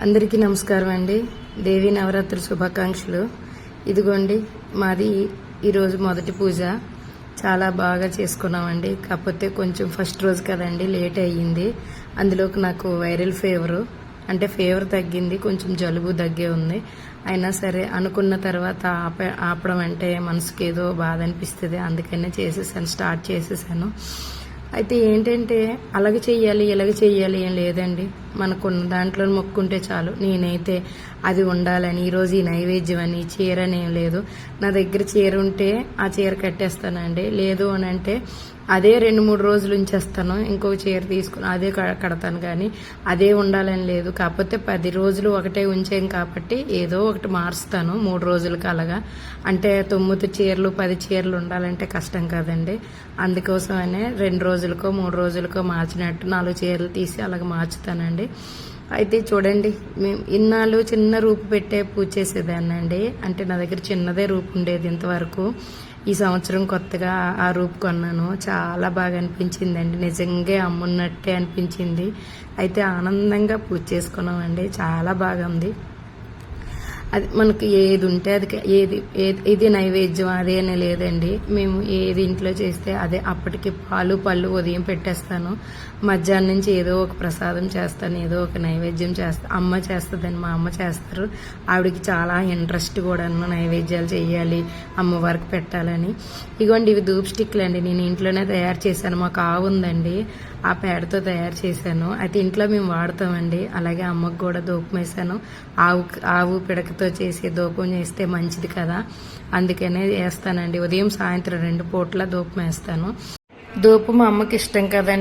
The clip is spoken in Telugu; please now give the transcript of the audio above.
అందరికీ నమస్కారం అండి. దేవి నవరాత్రి శుభాకాంక్షలు. ఇదిగోండి మాది ఈరోజు మొదటి పూజ. చాలా బాగా చేసుకున్నామండి. కాకపోతే కొంచెం ఫస్ట్ రోజు కదండి లేట్ అయ్యింది. అందులోకి నాకు వైరల్ ఫీవరు అంటే ఫీవర్ తగ్గింది కొంచెం జలుబు దగ్గే ఉంది. అయినా సరే అనుకున్న తర్వాత ఆప ఆపడం అంటే మనసుకి ఏదో బాధ అనిపిస్తుంది. అందుకనే చేసేసాను స్టార్ట్ చేసేసాను. అయితే ఏంటంటే అలాగ చెయ్యాలి ఇలాగ చెయ్యాలి ఏం లేదండి. మనకున్న దాంట్లో మొక్కుంటే చాలు. నేనైతే అది ఉండాలని ఈరోజు ఈ నైవేద్యం అని చీర అని ఏం లేదు. నా దగ్గర చీర ఉంటే ఆ చీర కట్టేస్తానండి. లేదు అని అంటే అదే రెండు మూడు రోజులు ఉంచేస్తాను ఇంకొక చీర తీసుకుని అదే క- కడతాను కానీ అదే ఉండాలని లేదు. కాకపోతే పది రోజులు ఒకటే ఉంచాం కాబట్టి ఏదో ఒకటి మారుస్తాను మూడు రోజులకు అలాగా. అంటే తొమ్మిది చీరలు పది చీరలు ఉండాలంటే కష్టం కదండి. అందుకోసమనే రెండు రోజులకో మూడు రోజులకో మార్చినట్టు నాలుగు చీరలు తీసి అలాగ మార్చుతానండి. అయితే చూడండి మేము ఇన్నాళ్ళు చిన్న రూపు పెట్టే పూజ చేసేదాన్ని అండి అంటే నా దగ్గర చిన్నదే రూపు ఉండేది ఇంతవరకు. ఈ సంవత్సరం కొత్తగా ఆ రూపు కొన్నాను. చాలా బాగా అనిపించిందండి. నిజంగా అమ్మున్నట్టే అనిపించింది. అయితే ఆనందంగా పూజ చేసుకున్నామండి. చాలా బాగా ఉంది అది మనకి ఏది ఉంటే అది ఏది ఏది ఇది నైవేద్యం అదేనే అని లేదండి. మేము ఏది ఇంట్లో చేస్తే అదే అప్పటికి పాలు పళ్ళు ఉదయం పెట్టేస్తాను. మధ్యాహ్నం నుంచి ఏదో ఒక ప్రసాదం చేస్తాను ఏదో ఒక నైవేద్యం చేస్తాను అమ్మ చేస్తుందని మా అమ్మ చేస్తారు. ఆవిడకి చాలా ఇంట్రెస్ట్ కూడాను నైవేద్యాలు చేయాలి అమ్మవారికి పెట్టాలని. ఇగోండి ఇవి ధూప్ స్టిక్లు అండి నేను ఇంట్లోనే తయారు చేశాను. మాకు ఆవు ఉందండి. ఆ పేడతో తయారు చేశాను. అయితే ఇంట్లో మేము వాడతామండి. అలాగే అమ్మకు కూడా దూపం వేసాను ఆవు ఆవు పిడకతో చేసి దూపం చేస్తే మంచిది కదా. అందుకనే వేస్తానండి. ఉదయం సాయంత్రం రెండు పూట్ల దూపం వేస్తాను. దూపం మా అమ్మకి ఇష్టం కదండి.